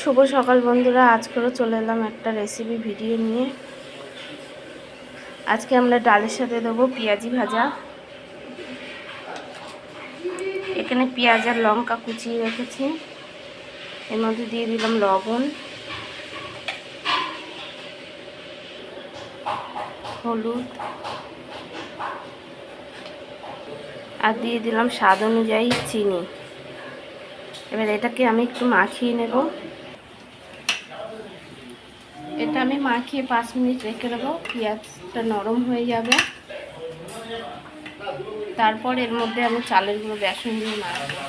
শুভ সকাল বন্ধুরা, আজকেরও চলে এলাম একটা রেসিপি ভিডিও নিয়ে। আজকে আমরা ডালের সাথে দেবো পেঁয়াজি ভাজা। এখানে পেঁয়াজ আর লঙ্কা কুচিয়ে রেখেছি। এর মধ্যে দিয়ে দিলাম লবণ, হলুদ, আর দিয়ে দিলাম স্বাদ অনুযায়ী চিনি। এবার এটাকে আমি একটু মাখিয়ে নেব। এটা আমি মাখিয়ে পাঁচ মিনিট রেখে দেবো, পেঁয়াজটা নরম হয়ে যাবে। তারপর এর মধ্যে আমি চালের গুঁড়ো, বেসন দিয়ে মাখবো।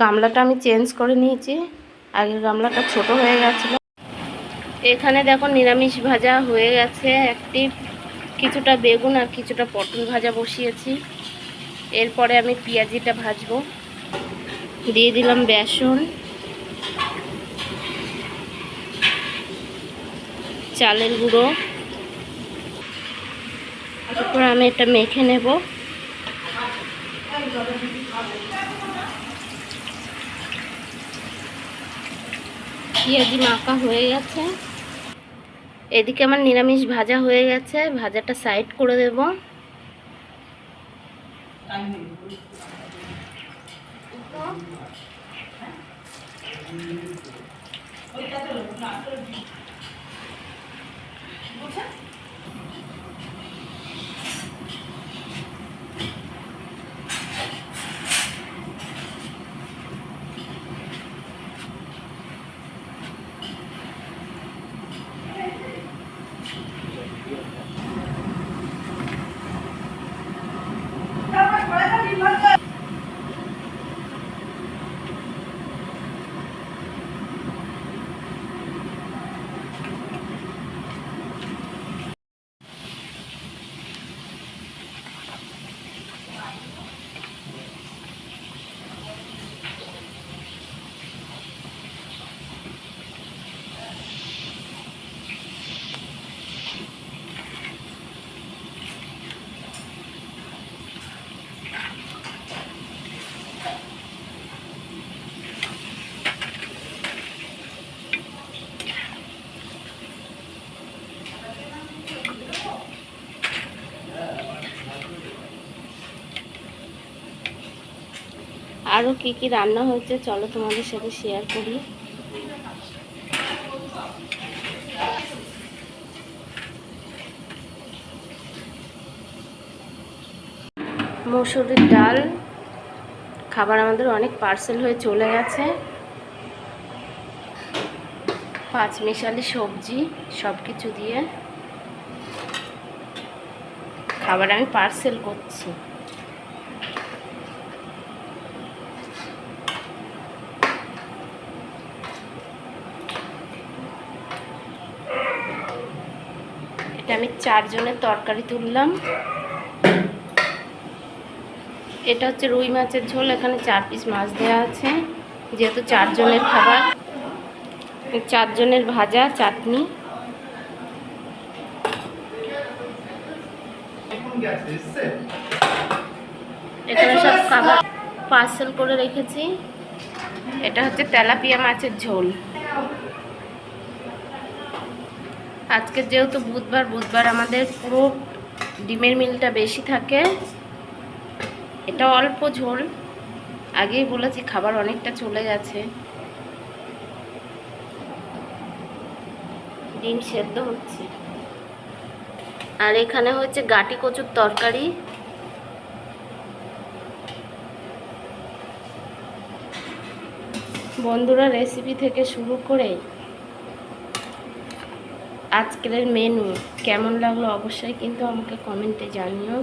গামলাটা আমি চেঞ্জ করে নিয়েছি। আগের গামলাটা ছোট হয়ে গেছিল। এখানে দেখো নিরামিষ ভাজা হয়ে গেছে। একটি কিছুটা বেগুন আর কিছুটা পটল ভাজা বসিয়েছি। এরপরে আমি পেঁয়াজিটা ভাজবো। দিয়ে দিলাম বেসন। চালের গুঁড়ো। তারপর আমি এটা মেখে নেব। পেঁয়াজি মাখা হয়ে গেছে। এদিকে আমার নিরামিষ ভাজা হয়ে গেছে। ভাজাটা সাইড করে দেব। আরও কি কি রান্না হয়েছে, চলো তোমাদের সাথে শেয়ার করি। মসুরির ডাল, খাবার আমাদের অনেক পার্সেল হয়ে চলে গেছে। পাঁচ মিশালি সবজি সব কিছু দিয়ে। খাবার আমি পার্সেল করছি। আমি চারজনের তরকারি তুললাম। এটা হচ্ছে রুই মাছের ঝোল, এখানে চার পিস মাছ দেওয়া আছে। যেহেতু চারজনের খাবার, চারজনের ভাজা, চাটনি। এখানে সব খাবার পার্সেল করে রেখেছি। এটা হচ্ছে তেলাপিয়া মাছের ঝোল। আজকে যেহেতু বুধবার বুধবার আমাদের পুরো ডিমের মিলটা বেশি থাকে। এটা অল্প ঝোল। আগেই বলেছি খাবার অনেকটা চলে গেছে। ডিম সেদ্ধ হচ্ছে। আর এখানে হচ্ছে গাটি কচুর তরকারি। বন্ধুরা রেসিপি থেকে শুরু করে আজকের মেনু কেমন লাগল অবশ্যই কিন্তু আমাকে কমেন্টে জানিও।